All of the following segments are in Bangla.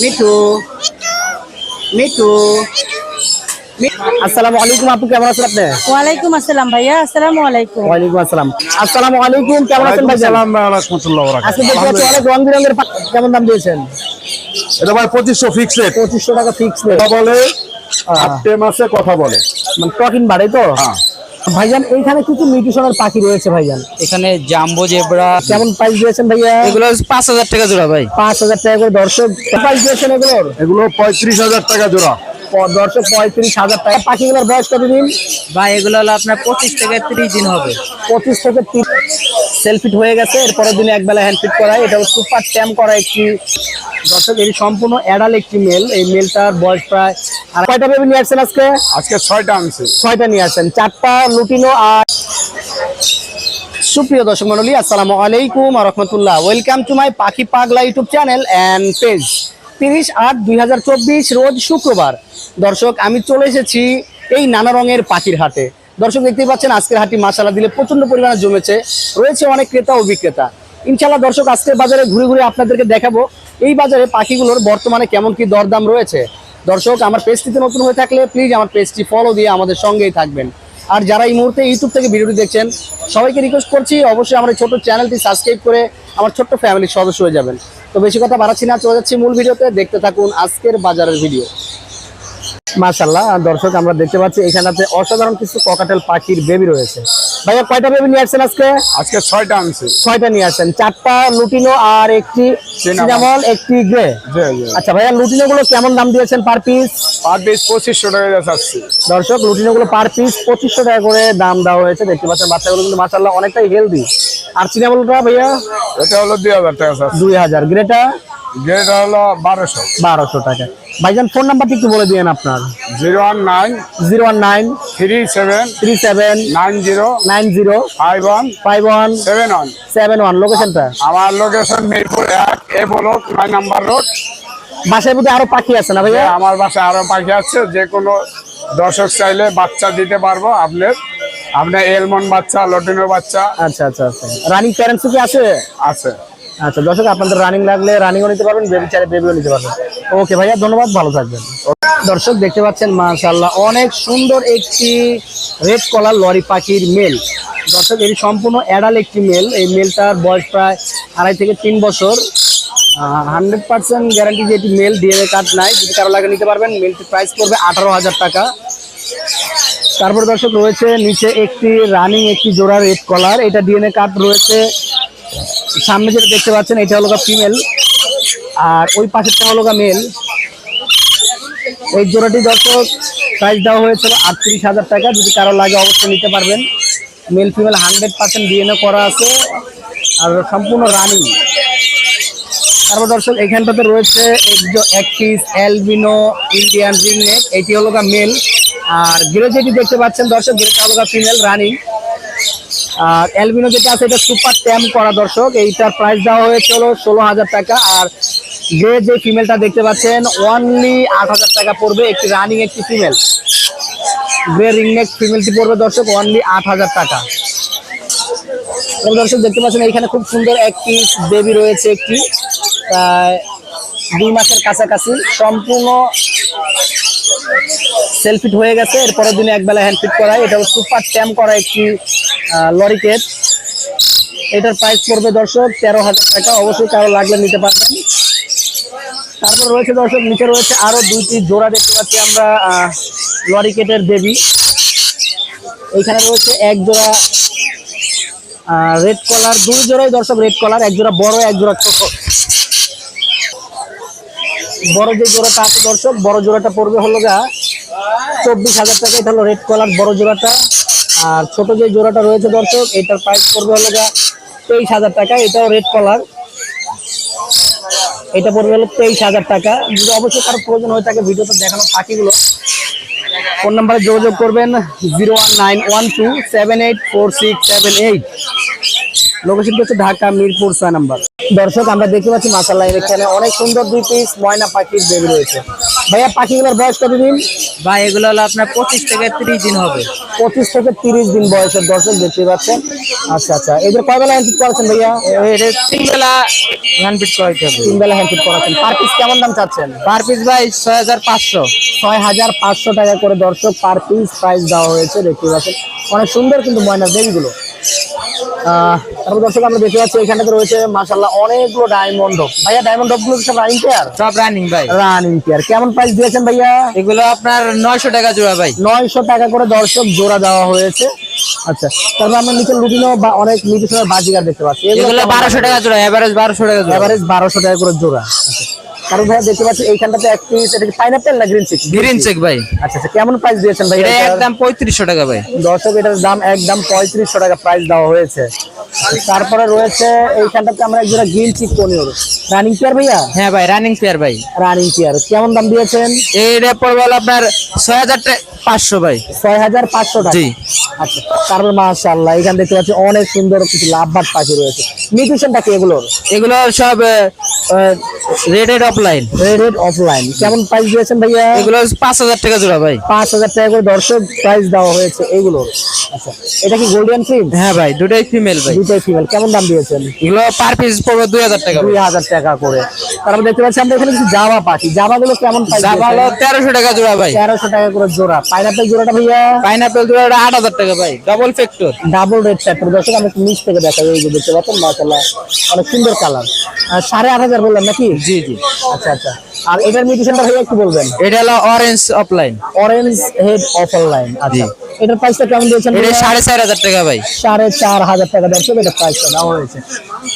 মিঠু। মিঠু। মি- আসসালামু আলাইকুম আপু কেমন আছেন আপনি? ওয়ালাইকুম আসসালাম ভাইয়া আসসালামু আলাইকুম। ওয়ালাইকুম আসসালাম। আসসালামু আলাইকুম কেমন আছেন ভাই সালাম রহমতুল্লাহ আজকে দেখতে পাচ্ছি অনেক রং বেরঙের কেমন দাম দিয়েছেন? এটা ভাই পঁচিশশো ফিক্স রেট পঁচিশশো টাকা ফিক্স কথা বলে আটটে মাসে কথা বলে। মানে টকিন বাড়ে তো? হ্যাঁ। ভাইজান এইখানে কিছু মিউটিশনের পাখি রয়েছে ভাইজান? এখানে জাম্বো জেব্রা। কেমন প্রাইস দিয়েছেন ভাইয়া? এগুলো পাঁচ হাজার টাকা জোড়া ভাই। পাঁচ হাজার টাকা করে দর্শক প্রাইস দিয়েছেন এগুলোর? এগুলো পঁয়ত্রিশ হাজার টাকা জোড়া। দর্শক পঁয়ত্রিশ হাজার টাকা। পাখিগুলোর বয়স কতদিন? ভাই এগুলো হলো আপনার পঁচিশ থেকে ত্রিশ দিন হবে। পঁচিশ থেকে তিরিশ সেলফিট হয়ে গেছে এরপরের দিনে একবেলা হ্যান্ড ফিট করা এটা সুপার ট্যাম করা একটি দর্শক এটি সম্পূর্ণ অ্যাডাল একটি মেল এই মেলটার বয়স প্রায় আর কয়টা বেবি নিয়ে আসছেন আজকে? আজকে ছয়টা আনছে। ছয়টা নিয়ে আসছেন। চারটা লুটিনো আর সুপ্রিয় দর্শক মন্ডলী আসসালামু আলাইকুম রহমতুল্লাহ। ওয়েলকাম টু মাই পাখি পাগলা ইউটিউব চ্যানেল অ্যান্ড পেজ তিরিশ আট দুই রোজ শুক্রবার। দর্শক আমি চলে এসেছি এই নানা রঙের পাখির হাটে। দর্শক দেখতেই পাচ্ছেন, আজকের হাটটি মাসালা দিলে প্রচণ্ড পরিমাণে জমেছে। রয়েছে অনেক ক্রেতা ও বিক্রেতা। ইনশাল্লাহ দর্শক, আজকের বাজারে ঘুরে ঘুরে আপনাদেরকে দেখাবো এই বাজারে পাখিগুলোর বর্তমানে কেমন কি দরদাম রয়েছে। দর্শক, আমার পেজটিতে নতুন হয়ে থাকলে প্লিজ আমার পেজটি ফলো দিয়ে আমাদের সঙ্গেই থাকবেন। আর যারা এই মুহূর্তে ইউটিউব থেকে ভিডিওটি দেখছেন, সবাইকে রিকোয়েস্ট করছি অবশ্যই আমার ছোট্ট চ্যানেলটি সাবস্ক্রাইব করে আমার ছোট্ট ফ্যামিলির সদস্য হয়ে যাবেন। তো বেশি কথা বাড়াচ্ছি না, চলে যাচ্ছি মূল ভিডিওতে। দেখতে থাকুন আজকের বাজারের ভিডিও মাশাল্লাহ দর্শক আমরা দেখতে পাচ্ছি এখানে অসাধারণ কিছু ককাটেল পাখির বেবি রয়েছে। ভাইয়া কয়টা বেবি নিয়ে আসছেন আজকে? আজকে ছয়টা আনছে। ছয়টা নিয়ে আসছেন। চারটা লুটিনো আর একটি সিনামল। একটি গ্রে। আচ্ছা ভাইয়া লুটিনো গুলো কেমন দাম দিয়েছেন পার পিস পার পিস পঁচিশশো টাকা যাচ্ছে। দর্শক লুটিনো গুলো পার পিস পঁচিশশো টাকা করে দাম দেওয়া হয়েছে। দেখতে পাচ্ছেন বাচ্চাগুলো কিন্তু মাসাল্লাহ অনেকটাই হেলদি আর সিনামলটা ভাইয়া? এটা হলো দুই হাজার টাকা দুই হাজার। গ্রেটা? যেটা হলো বারোশো। বারোশো টাকা। ভাইজান ফোন নাম্বারটি একটু বলে দিয়েন আপনার। Zero one nine zero one nine three seven three seven nine zero nine zero five one five one seven one seven one লোকেশনটা আমার লোকেশন মিরপুর এক এ বলো নয় নাম্বার রোড। বাসায় মধ্যে আরও পাখি আছে না ভাইয়া? আমার বাসায় আরও পাখি আছে যে কোনো দর্শক চাইলে বাচ্চা দিতে পারব আপনার। আপনার এলমন বাচ্চা লটিনো বাচ্চা। আচ্ছা আচ্ছা আচ্ছা। রানিং প্যারেন্টস কি আছে? আছে। আচ্ছা দর্শক, আপনাদের রানিং লাগলে রানিংও নিতে পারবেন বেবি চাইলে বেবিও নিতে পারবেন। ওকে ভাইয়া, ধন্যবাদ, ভালো থাকবেন। দর্শক, দেখতে পাচ্ছেন মাশাল্লাহ অনেক সুন্দর একটি রেড কলার লরি পাখির মেল দর্শক, এটি সম্পূর্ণ অ্যাডাল একটি মেল এই মেলটার বয়স প্রায় আড়াই থেকে তিন বছর। হান্ড্রেড পার্সেন্ট গ্যারান্টি যে এটি মেল ডিএনএ কার্ড নাই। যদি কারও লাগে নিতে পারবেন মেলটির প্রাইস পড়বে আঠারো হাজার টাকা। তারপর দর্শক, রয়েছে নিচে একটি রানিং একটি জোড়া রেড কলার এটা ডিএনএ কার্ড রয়েছে সামনে যেটা দেখতে পাচ্ছেন, এটা হলো ফিমেল আর ওই পাশেরটা হলো মেল এই জোড়াটি দর্শক প্রাইস দেওয়া হয়েছিল আটত্রিশ হাজার টাকা, যদি কারও লাগে অবশ্যই নিতে পারবেন। Male female hundred percent DNA করা আছে, আর সম্পূর্ণ রানিং তারপর দর্শক, এখানটাতে রয়েছে এক পিস অ্যালবিনো ইন্ডিয়ান রিংনেক এটি হলো মেল আর গ্রে যেটি দেখতে পাচ্ছেন দর্শক গ্রেটা হলো ফিমেল রানিং আর অ্যালবিনো যেটা আছে, এটা সুপার ট্যাম করা দর্শক। এইটার প্রাইস দেওয়া হয়েছে হলো ষোলো হাজার টাকা। আর গ্রে যে ফিমেলটা দেখতে পাচ্ছেন অনলি আট হাজার টাকা পড়বে। একটি রানিং একটি ফিমেল গ্রে রিংনেক ফিমেলটি পড়বে দর্শক অনলি আট হাজার টাকা। দর্শক দেখতে পাচ্ছেন এখানে খুব সুন্দর একটি বেবি রয়েছে একটি দুই মাসের কাছাকাছি। সম্পূর্ণ সেলফিট হয়ে গেছে। এরপরের দিনে একবেলা হ্যান্ড ফিট করা এটা সুপার ট্যাম করা একটি লরি কেট এটার প্রাইস পড়বে দর্শক তেরো হাজার টাকা। অবশ্যই কারও লাগলে নিতে পারবেন। তারপর রয়েছে দর্শক, নিচে রয়েছে আরও দুইটি জোড়া দেখতে পাচ্ছি আমরা লরি কেটের দেবী। এইখানে রয়েছে এক জোড়া রেড কলার দুই জোড়াই দর্শক রেড কলার এক জোড়া বড়, এক জোড়া ছোট। বড় যে জোড়াটা আছে দর্শক, বড় জোড়াটা পড়বে হলো গা চব্বিশ হাজার টাকা। এটা হলো রেড কলার বড় জোড়াটা। আর ছোট যে জোড়াটা রয়েছে দর্শক, এটার প্রাইস পড়বে হলো গা তেইশ হাজার টাকা। এটাও রেড কলার এটা পড়বে হলো তেইশ হাজার টাকা। যদি অবশ্যই কারও প্রয়োজন হয়ে থাকে ভিডিওতে দেখানো পাখিগুলো, ফোন নাম্বারে যোগাযোগ করবেন zero one nine one two seven eight four six seven eight. Location হচ্ছে ঢাকা মিরপুর ছয় নাম্বার। দর্শক, আমরা দেখতে পাচ্ছি মাসাল্লাহ এখানে অনেক সুন্দর দুই পিস ময়না পাখির বেবি রয়েছে। ভাইয়া পাখিগুলোর বয়স কতদিন? ভাই এগুলো হলো আপনার পঁচিশ থেকে ত্রিশ দিন হবে। পঁচিশ থেকে তিরিশ দিন বয়সের দর্শক দেখতে পাচ্ছেন। আচ্ছা আচ্ছা। এদের কয় বেলা হ্যান্ড করাচ্ছেন ভাইয়া? তিন বেলা হ্যান্ড ফিট করাইতে হবে। তিন বেলা হ্যান্ড করাচ্ছেন। পার পিস কেমন দাম চাচ্ছেন? পার পিস ভাই ছয় হাজার পাঁচশো। ছয় হাজার পাঁচশো টাকা করে দর্শক পার পিস প্রাইস দেওয়া হয়েছে দেখতে পাচ্ছেন। অনেক সুন্দর কিন্তু ময়না দেবীগুলো তারপর দর্শক আমরা দেখতে পাচ্ছি এখানটাতে রয়েছে মাসাল্লাহ অনেকগুলো ডায়মন্ড ভাইয়া ডায়মন্ডগুলো সব রানিং পেয়ার সব রানিং ভাই। রানিং পেয়ার কেমন প্রাইস দিয়েছেন ভাইয়া? এগুলো আপনার নয়শো টাকা জোড়া ভাই। নয়শো টাকা করে দর্শক জোড়া দেওয়া হয়েছে। আচ্ছা তারপর আমরা নিচে লুটিনো বা অনেক মিউটিশনের বাজিগার দেখতে পাচ্ছি। এগুলো বারোশো টাকা জোড়া এভারেজ বারোশো টাকা জোড়া। এভারেজ বারোশো টাকা করে জোড়া। আচ্ছা কারণ ভাইয়া দেখতে পাচ্ছি এইখানটাতে এক পিস এটা কি পাইনাপেল না গ্রিন চিক গ্রিন চেক ভাই। আচ্ছা আচ্ছা কেমন প্রাইস দিয়েছেন ভাই? এটা একদম পঁয়ত্রিশশো টাকা ভাই। দর্শক এটার দাম একদম পঁয়ত্রিশশো টাকা প্রাইস দেওয়া হয়েছে। তারপরে রয়েছে এইখানটাতে আমরা একজোড়া গ্রিন চিক পনির। রানিং পেয়ার ভাইয়া? হ্যাঁ ভাই রানিং পেয়ার ভাই। রানিং পেয়ার কেমন দাম দিয়েছেন? এইটা পড়বে আপনার ছয় হাজার পাঁচশো ভাই। ছয় হাজার পাঁচশো জি। আচ্ছা তারপর মাশাআল্লাহ এখানে দেখতে পাচ্ছি অনেক সুন্দর কিছু লাভবাদ পাখি রয়েছে। কি এগুলোর? এগুলো সব রেডেড অফলাইন। Red opaline. কেমন প্রাইস দিয়েছেন ভাইয়া? এগুলো পাঁচ হাজার টাকা জোড়া ভাই। পাঁচ হাজার টাকা করে দর্শক প্রাইস দেওয়া হয়েছে আচ্ছা এটা কি গোল্ডেন ফিল্ম হ্যাঁ ভাই দুটাই ফিমেল ভাই। দুটোই ফিমেল কেমন দাম দিয়েছেন? এগুলো পার পিস পড়বে দুই হাজার টাকা দুই হাজার টাকা করে। তারপর দেখতে পাচ্ছি আমরা এখানে কিছু জামা পাখি। জামা গুলো কেমন দাম হলো তেরোশো টাকা জোড়া ভাই। তেরোশো টাকা করে জোড়া। পাইনাপেল জোড়াটা ভাইয়া? পাইনাপেল জোড়াটা আট হাজার টাকা ভাই double factor double red factor দর্শক আমি নিচ থেকে দেখাই এই যে দেখতে পাচ্ছেন মাশাল্লাহ অনেক সুন্দর কালার সাড়ে আট হাজার বললাম নাকি? জি জি। আচ্ছা আচ্ছা। আর এটার মিউটেশনটা ভাইয়া একটু বলবেন। এটা হলো orange opaline orange head opaline আচ্ছা এটার প্রাইসটা কেমন দিয়েছেন এটা ভাইয়া? সাড়ে চার হাজার টাকা ভাই। সাড়ে চার হাজার টাকা দর্শক এটা প্রাইসটা দেওয়া হয়েছে।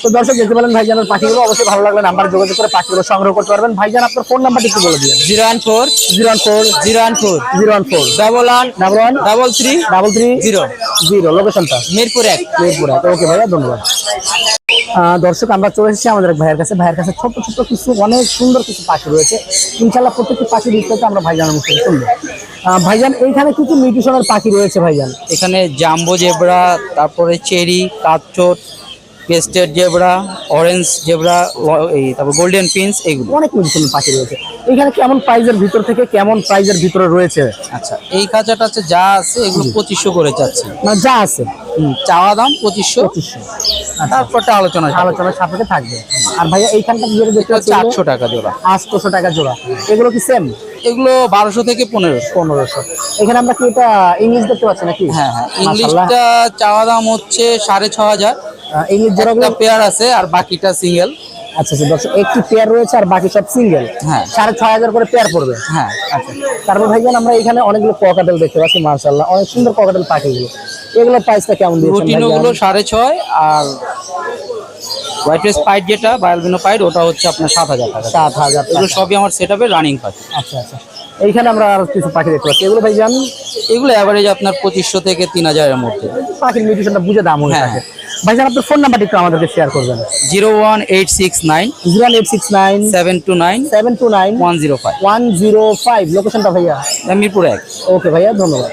তো দর্শক দেখতে পেলেন ভাইজানের পাখিগুলো অবশ্যই ভালো লাগলে নাম্বার যোগাযোগ করে পাখিগুলো সংগ্রহ করতে পারবেন। ভাইজান আপনার ফোন নাম্বারটা একটু বলে দিন zero one four zero one four zero one four zero one four. Double one double one double three double three zero zero লোকেশনটা মিরপুর এক। মিরপুরে ওকে ভাইয়া ধন্যবাদ। দর্শক আমরা চলে এসেছি আমাদের এক ভাইয়ের কাছে। ভাইয়ের কাছে ছোট ছোট কিছু অনেক সুন্দর কিছু পাখি রয়েছে। ইনশাল্লাহ প্রত্যেকটি পাখি বিস্তারিত আমরা ভাইজানের মুখ থেকে শুনব ভাইজান এইখানে কিছু মিউটিশনের পাখি রয়েছে ভাইজান? এখানে জাম্বো জেব্রা তারপরে চেরি কাপচোট পেস্টেড জেব্রা অরেঞ্জ জেব্রা এই তারপর গোল্ডেন পিন্স এগুলো। অনেক মিউটিশনের পাখি রয়েছে। এইখানে কেমন প্রাইজের ভিতর থেকে কেমন প্রাইজের ভিতরে রয়েছে? আচ্ছা এই খাঁচাটা হচ্ছে যা আছে এগুলো পঁচিশশো করে যাচ্ছে না যা আছে? চাওয়া দাম পঁচিশশো। পঁচিশশো। তারপরটা আলোচনা। আলোচনার সাপেক্ষে থাকবে। আর ভাইয়া এইখানটা যেটা দেখতে পাচ্ছি আটশো টাকা জোড়া। আটশোশো টাকা জোড়া। এগুলো কি সেম এগুলো বারোশো থেকে পনেরোশো। পনেরোশো। এখানে আমরা কি এটা ইংলিশ দেখতে পাচ্ছি নাকি? হ্যাঁ হ্যাঁ। ইংলিশটা চাওয়া দাম হচ্ছে সাড়ে ছ হাজার। ইংলিশ জোড়া পেয়ার আছে আর বাকিটা সিঙ্গেল আচ্ছা আচ্ছা দর্শক একটি পেয়ার রয়েছে আর বাকি সব সিঙ্গেল হ্যাঁ। সাড়ে ছয় হাজার করে পেয়ার পড়বে। হ্যাঁ আচ্ছা। তারপর ভাইজান আমরা এখানে অনেকগুলো দেখতে পাচ্ছি মার্শাল্লাহ অনেক সুন্দর ককাটেল পাখিগুলো। এগুলো প্রাইসটা কেমন দিয়েছেন রুটিনো গুলো সাড়ে ছয় আর হোয়াইট রেস পাইট যেটা পাইট ওটা হচ্ছে আপনার সাত হাজার টাকা। সাত হাজার। এগুলো সবই আমার সেট আপে রানিং পাখি। আচ্ছা আচ্ছা। এইখানে আমরা আর কিছু পাখি দেখতে পাচ্ছি। এগুলো ভাই যান এগুলো অ্যাভারেজ আপনার পঁচিশশো থেকে তিন হাজারের মধ্যে। পাখির মিউজিশনটা বুঝে দাম হয়ে হ্যাঁ, থাকে। ভাইজান আপনার ফোন নাম্বারটি একটু আমাদেরকে শেয়ার করবেন। Zero one eight six nine zero one eight six nine seven two nine seven two nine one zero five. One zero five. লোকেশনটা ভাইয়া? মিরপুর এক। ওকে ভাইয়া ধন্যবাদ।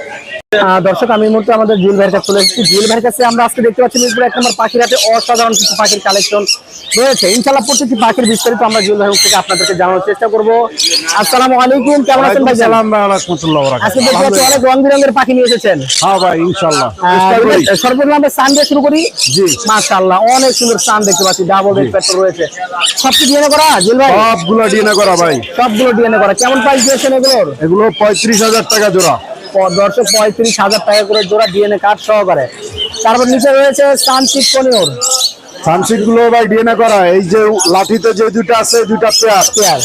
দর্শক আমি মুহূর্তে আমাদের জুয়েল ভাইয়ের কাছে চলে এসেছি। জুয়েল ভাইয়ের কাছে আমরা আজকে দেখতে পাচ্ছি মিরপুর এক নম্বর পাখির হাতে অসাধারণ কিছু পাখির কালেকশন রয়েছে। ইনশাল্লাহ প্রত্যেকটি পাখির বিস্তারিত আমরা জুয়েল ভাইয়ের থেকে আপনাদেরকে জানানোর চেষ্টা করব। আসসালামু আলাইকুম কেমন আছেন ভাই সালাম আজকে দেখতে পাচ্ছি অনেক রং বেরঙের পাখি নিয়ে এসেছেন। হ্যাঁ ভাই ইনশাল্লাহ সর্বপ্রথম আমরা সান দিয়ে শুরু করি। জি। মাশাআল্লাহ অনেক সুন্দর সান দেখতে পাচ্ছি। ডাবল রেড পেট্রোল রয়েছে। সব কি ডিএনএ করা জুয়েল ভাই? সবগুলো ডিএনএ করা ভাই। সবগুলো ডিএনএ করা। কেমন প্রাইস দিয়েছেন এগুলোর? এগুলো পঁয়ত্রিশ হাজার টাকা জোড়া। দর্শক পঁয়ত্রিশ হাজার টাকা করে জোড়া ডিএনএ কার্ড সহকারে। তারপর নিচে রয়েছে সানচিক পনির। সানসিটগুলো ভাই ডিএনএ করা এই যে লাঠিতে যে দুটো আছে দুটো পেয়ার পেয়ার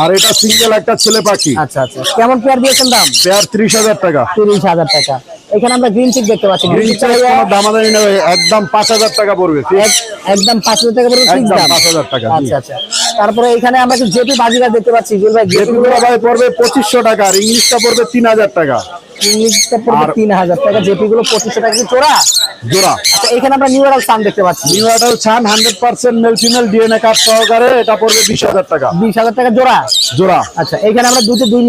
আর এটা সিঙ্গেল একটা ছেলে পাখি। আচ্ছা আচ্ছা। কেমন পেয়ার দিয়েছেন দাম? পেয়ার ত্রিশ হাজার টাকা। তিরিশ হাজার টাকা। এখানে আমরা গ্রিন চিক দেখতে পাচ্ছি। গ্রিন চেক কোনো দামাদামি না একদম পাঁচ হাজার টাকা পড়বে একদম পাঁচ হাজার টাকা পড়বে একদম দাম। পাঁচ হাজার টাকা আচ্ছা আচ্ছা। তারপরে এখানে আমরা একটু জেপি বাজিরা দেখতে পাচ্ছি জুল ভাই জেপি বাজিরা পড়বে পঁচিশশো টাকা আর ইংলিশটা পড়বে তিন হাজার টাকা। তিন হাজার টাকা জেপি গুলো পঁচিশশো টাকা কি চোরা জোড়া। আচ্ছা এখানে আমরা নিউ ইয়ার সান দেখতে পাচ্ছি। নিউ অ্যাডাল ছান hundred percent male female DNA card সহকারে এটা পড়বে বিশ হাজার টাকা। বিশ হাজার টাকা জোড়া? জোড়া। আচ্ছা এখানে আমরা দুটো দুই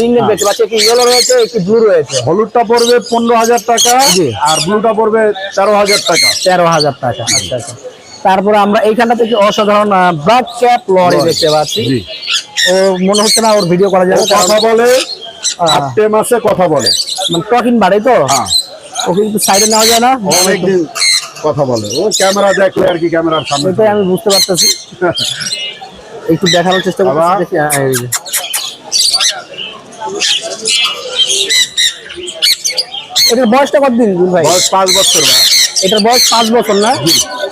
রিং। দেখতে পাচ্ছি। একটি ইয়েলো রয়েছে একটি ব্লু রয়েছে। হলুদটা পড়বে পনেরো হাজার টাকা। আর ব্লুটা পড়বে তেরো হাজার টাকা। তেরো হাজার টাকা আচ্ছা আচ্ছা। তারপরে আমরা এইখানটা থেকে অসাধারণ ব্ল্যাক ক্যাপ লরি দেখতে পাচ্ছি। ও মনে হচ্ছে না ওর ভিডিও করা যাবে কথা বলে। আটটে মাসে কথা বলে। মানে বাড়ে তো? হ্যাঁ। ওকে কিন্তু সাইডে নেওয়া যায় না? অনেকদিন কথা বলে। ও ক্যামেরা দেখলে আর কি ক্যামেরার সামনে। আমি বুঝতে পারতেছি। একটু দেখানোর চেষ্টা করছি দেখি হ্যাঁ। এটার বয়সটা কতদিন ভাই? বয়স পাঁচ বছর ভাই। এটার বয়স পাঁচ বছর না?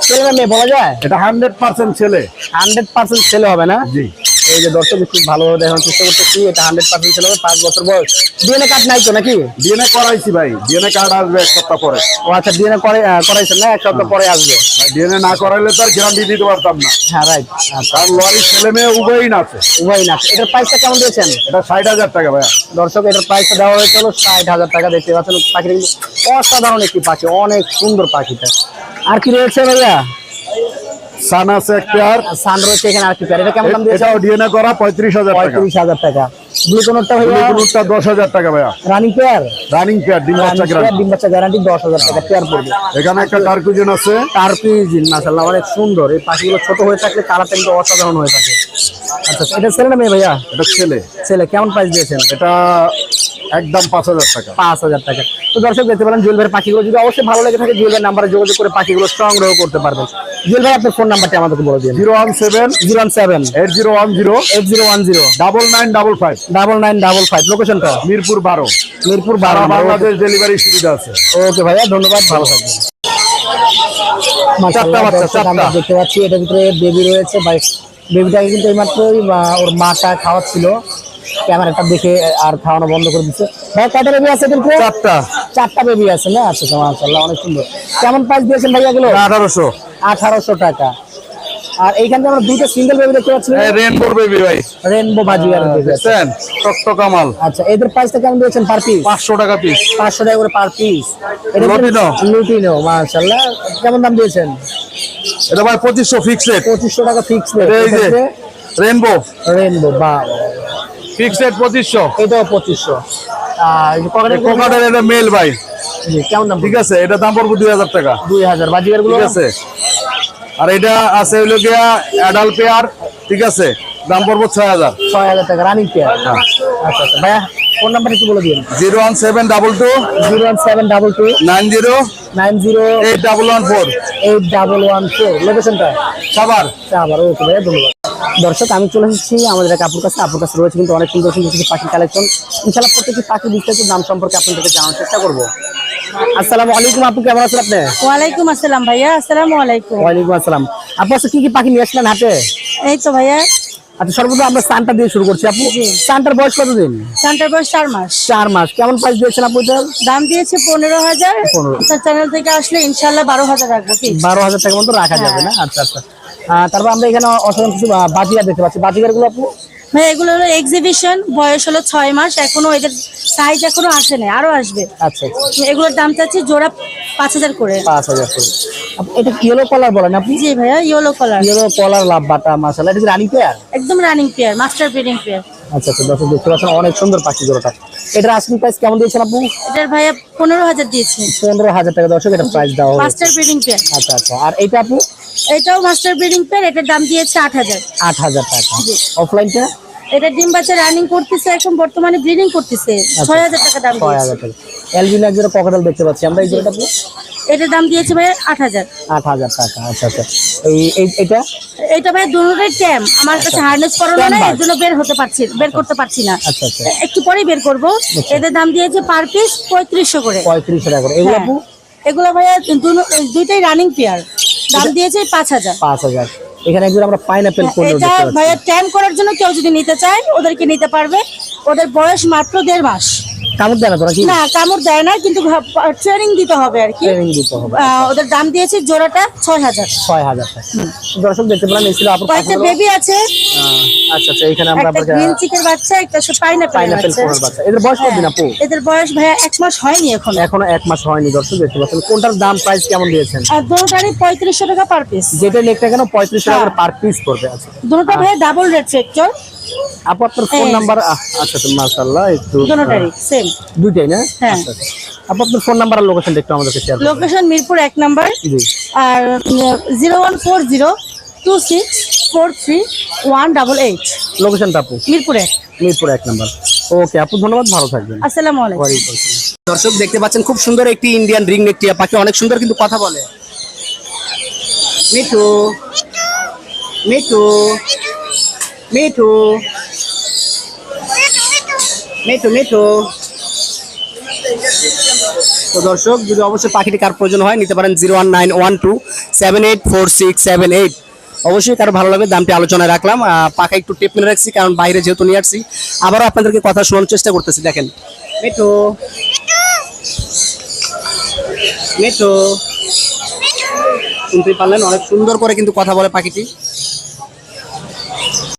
ছেলে না মেয়ে বলা যায়? এটা হান্ড্রেড পার্সেন্ট ছেলে। হান্ড্রেড পার্সেন্ট ছেলে হবে না? জি। এই যে দর্শক একটু ভালোভাবে দেখানোর চেষ্টা করতেছি। এটা হান্ড্রেড পার্সেন্ট ছেলে পাঁচ বছর বয়স। ডিএনএ কার্ড নাই তো নাকি? ডিএনএ করাইছি ভাই। ডিএনএ কার্ড আসবে এক সপ্তাহ পরে। ও আচ্ছা ডিএনএ করাইছেন না? এক সপ্তাহ পরে আসবে। ডিএনএ না করাইলে তার গ্যারান্টি দিতে পারতাম না। হ্যাঁ রাইট তার লরি ছেলে মেয়ে উভয়ই না আছে। উভয় না এটার প্রাইসটা কেমন দিয়েছেন? এটা ষাট হাজার টাকা ভাইয়া। দর্শক এটার প্রাইসটা দেওয়া হয়েছে হলো ষাট হাজার টাকা। দেখতে পাচ্ছেন পাখিটা কিন্তু অসাধারণ একটি পাখি অনেক সুন্দর পাখিটা। আর কি রয়েছে ভাইয়া? সান আছে এক পেয়ার। সান রয়েছে এখানে আর কি পেয়ার। এটা কেমন দাম দিয়েছে? এটাও ডিএনএ করা পঁয়ত্রিশ হাজার টাকা। পঁয়ত্রিশ হাজার টাকা। ব্লু কোনটা ভাইয়া? ব্লুটা দশ হাজার টাকা ভাইয়া। রানি পেয়ার? রানিং পেয়ার ডিম বাচ্চা গ্রাম ডিম বাচ্চা গ্যারান্টি দশ হাজার টাকা পেয়ার পড়বে। এখানে একটা টার্কুজিন আছে। তার পিজিন মাসাল্লাহ অনেক সুন্দর। এই পাখিগুলো ছোট হয়ে থাকলে কালারটা কিন্তু অসাধারণ হয়ে থাকে। আচ্ছা, এটা ছেলে না মেয়ে ভাইয়া? এটা ছেলে। ছেলে কেমন প্রাইস দিয়েছেন? এটা একদম পাঁচ হাজার টাকা। পাঁচ হাজার টাকা। তো দর্শক দেখতে পারেন জুয়েল ভাইয়ের পাখিগুলো। যদি অবশ্যই ভালো লেগে থাকে জুয়েল ভাইয়ের নাম্বারে যোগাযোগ করে পাখিগুলো সংগ্রহ করতে পারবেন। জুয়েল ভাই আপনার ফোন নাম্বারটি আমাদেরকে বলে দিন। Zero one seven zero one seven eight zero one zero eight zero one zero double nine double five double nine double five. লোকেশনটা মিরপুর বারো। মিরপুর বারো। বাংলাদেশ ডেলিভারি সুবিধা আছে। ওকে ভাইয়া ধন্যবাদ ভালো থাকবেন। আমরা দেখতে পাচ্ছি এটার ভিতরে বেবি রয়েছে। ভাই বেবিটাকে কিন্তু এইমাত্রই ওর মাটা খাওয়াচ্ছিল। ক্যামেরাটা দেখে আর খাওয়ানো বন্ধ করে দিচ্ছে। ভাই কয়টা বেবি আছে কিন্তু চারটা। চারটা বেবি আছে না? আচ্ছা আচ্ছা, মাশাআল্লাহ অনেক সুন্দর। কেমন প্রাইস দিয়েছেন ভাইয়া এগুলো? আঠারোশো। আঠারোশো টাকা। আর এইখান থেকে আমরা দুটো সিঙ্গেল বেবি দেখতে পাচ্ছি রেনবোর বেবি ভাই। রেনবো বাজি আর দেখছেন? টকটকা মাল। আচ্ছা এদের প্রাইসটা কেমন দিয়েছেন পার পিস পাঁচশো টাকা পিস পাঁচশো টাকা করে পার পিস লুটিনো। লুটিনো মাশাআল্লাহ। কেমন দাম দিয়েছেন? এটা ভাই পঁচিশশো ফিক্সড পঁচিশশো টাকা ফিক্সড এই যে রেনবো রেনবো বা ফিক্সড পঁচিশশো। এটাও পঁচিশশো। আর এই যে পকেটের কোকাটের এটা মেল ভাই। কেমন দাম ঠিক আছে এটা দাম পড়বে দুই হাজার টাকা। দুই হাজার। বাজিগারগুলো? ঠিক আছে। আর এটা আছে হলো গিয়া অ্যাডাল পেয়ার ঠিক আছে। দাম পড়বে ছয় হাজার। ছয় হাজার টাকা রানিং পেয়ার আচ্ছা আচ্ছা ভাইয়া। ফোন নাম্বার একটু বলে দিন zero one seven double two zero one seven double two nine zero nine zero eight double one four. Eight double one four লোকেশনটা সাবার আবার ওকে ভাইয়া ধন্যবাদ। দর্শক আমি চলে এসেছি আমাদের এক আপুর কাছে। আপুর কাছে রয়েছে কিন্তু অনেক সুন্দর সুন্দর কিছু পাখি কালেকশন ইনশাল্লাহ প্রত্যেকটি পাখি বিস্তারিত দাম সম্পর্কে আপনাদেরকে জানার চেষ্টা করব। আসসালামু আলাইকুম আপু কেমন আছেন আপনি? ওয়ালাইকুম আসসালাম ভাইয়া আসসালামু আলাইকুম। ওয়ালাইকুম আসসালাম। আপু আজকে কি কি পাখি নিয়ে আসলেন হাতে এই তো ভাইয়া আচ্ছা সর্বপ্রথম আমরা সানটা দিয়ে শুরু করছি। আপু সানটার বয়স কতদিন? সেন্টার বয়স চার মাস। চার মাস। কেমন প্রাইস দিয়েছেন আপু এটার? দাম দিয়েছে পনেরো হাজার। 15,000 চ্যানেল থেকে আসলে ইনশাল্লাহ বারো হাজার রাখব কি বারো হাজার টাকা মতো রাখা যাবে না? আচ্ছা আচ্ছা। আহ, তারপর আমরা এখানে অসাধারণ কিছু আহ, দেখতে পাচ্ছি। বাজিগারগুলো আপু? ভাই এগুলো হলো এক্সিবিশন বয়স হলো ছয় মাস। এখনও এদের সাইজ এখনও আসে নাই আরও আসবে। আচ্ছা আচ্ছা। এগুলোর দাম চাচ্ছি জোড়া পাঁচ হাজার করে। পাঁচ হাজার করে। এটা ইয়েলো কলার বলেন আপনি? জি ভাইয়া ইয়েলো কালার ইয়েলো কলার লাভ বাটা মাসালা এটা কি রানি পেয়ার একদম running pair master breeding pair আচ্ছা আচ্ছা দর্শক দেখতে পাচ্ছেন অনেক সুন্দর পাখি জোড়াটা। এটার আস্কিং প্রাইস কেমন দিয়েছেন আপু এটার ভাইয়া পনেরো হাজার দিয়েছে। পনেরো হাজার টাকা দর্শক এটা প্রাইস দেওয়া হয়েছে। মাস্টার ব্রিডিং পেয়ার আচ্ছা আচ্ছা আর এটা আপু এটাও মাস্টার ব্রিডিং পেয়ার এটার দাম দিয়েছে আট হাজার। আট হাজার টাকা। জি। অফলাইনটা এটা ডিম বাচ্চা রানিং করতেছে এখন বর্তমানে ব্রিডিং করতেছে। ছয় হাজার টাকা দাম ছয় দিয়েছে। হাজার টাকা। এলবিনো এক জোড়া দেখতে পাচ্ছি। আমরা এই জোড়াটা এটার দাম দিয়েছে ভাই আট হাজার। আট হাজার টাকা আচ্ছা আচ্ছা। এই এটা? এটা ভাই দুটোটাই ট্যাম আমার কাছে হার্নেস করানো Tam না এর জন্য বের হতে পারছি বের করতে পারছি না। আচ্ছা আচ্ছা। একটু পরেই বের করব। এদের দাম দিয়েছে পার পিস পঁয়ত্রিশশো করে। পঁয়ত্রিশশো টাকা করে। এগুলো হ্যাঁ। এগুলো ভাইয়া দুইটাই রানিং পেয়ার দাম দিয়েছে পাঁচ হাজার। পাঁচ হাজার। এখানে একজন আমরা পাইনাপেল কোন এটা দেখতে ভাইয়া ট্যাম করার জন্য কেউ যদি নিতে চায় ওদেরকে নিতে পারবে। ওদের বয়স মাত্র দেড় মাস। কামড় দেয় না তো নাকি না কামড় দেয় না কিন্তু ট্রেনিং দিতে হবে আর কি। ট্রেনিং দিতে হবে। ওদের দাম দিয়েছে জোড়াটা ছয় হাজার। ছয় হাজার দর্শক দেখতে পেলাম এই ছিল কয়েকটা বেবি আছে। আচ্ছা আচ্ছা এখানে আমরা একটা গ্রিন চিকের বাচ্চা একটা পাইনাপেল পাইনাপেল কোনের বাচ্চা। এদের বয়স কতদিন আপু? এদের বয়স ভাইয়া এক মাস হয়নি এখন। এখনও এক মাস হয়নি দর্শক দেখতে পাচ্ছেন। কোনটার দাম প্রাইস কেমন দিয়েছেন? আর দুটারই পঁয়ত্রিশশো টাকা পার পিস যেটা নেকটা কেন পঁয়ত্রিশ টাকা হ্যাঁ। পার পিস পড়বে আচ্ছা। দুটো ভাইয়া ডাবল রেড সেক্টর আপু আপনার ফোন নাম্বার আচ্ছা তো মাশাআল্লাহ একটু সেম দুইটাই না? হ্যাঁ। আপু আপনার ফোন নাম্বার আর লোকেশন একটু আমাদেরকে শেয়ার করুন লোকেশন মিরপুর এক নাম্বার আর zero one four zero two six four three one double eight লোকেশনটা আপু? মিরপুর। এক মিরপুর এক নাম্বার। ওকে আপু ধন্যবাদ ভালো থাকবেন। আসসালামু আলাইকুম। দর্শক দেখতে পাচ্ছেন খুব সুন্দর একটি ইন্ডিয়ান রিং নেক টিয়া পাখি অনেক সুন্দর কিন্তু কথা বলে। মিঠু মিঠু। মিঠু মিঠু মিঠু তো দর্শক যদি অবশ্যই পাখিটি কার প্রয়োজন হয় নিতে পারেন zero one nine one two seven eight four six seven eight. অবশ্যই কারও ভালো লাগবে দামটি আলোচনায় রাখলাম। পাখা একটু টেপ মেরে রাখছি কারণ বাইরে যেহেতু নিয়ে আসছি আবারও আপনাদেরকে কথা শোনানোর চেষ্টা করতেছি দেখেন। মিঠু মিঠু শুনতেই পারলেন অনেক সুন্দর করে কিন্তু কথা বলে পাখিটি।